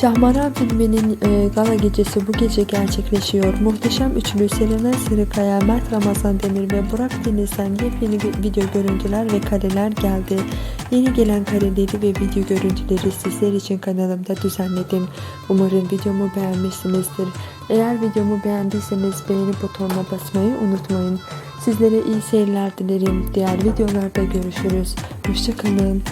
Şahmaran filminin e, gala gecesi bu gece gerçekleşiyor. Muhteşem üçlü Selena Sırıkaya, Mert Ramazan Demir ve Burak Deniz'den yepyeni vi- video görüntüler ve kareler geldi. Yeni gelen kareleri ve video görüntüleri sizler için kanalımda düzenledim. Umarım videomu beğenmişsinizdir. Eğer videomu beğendiyseniz beğeni butonuna basmayı unutmayın. Sizlere iyi seyirler dilerim. Diğer videolarda görüşürüz. Hoşçakalın.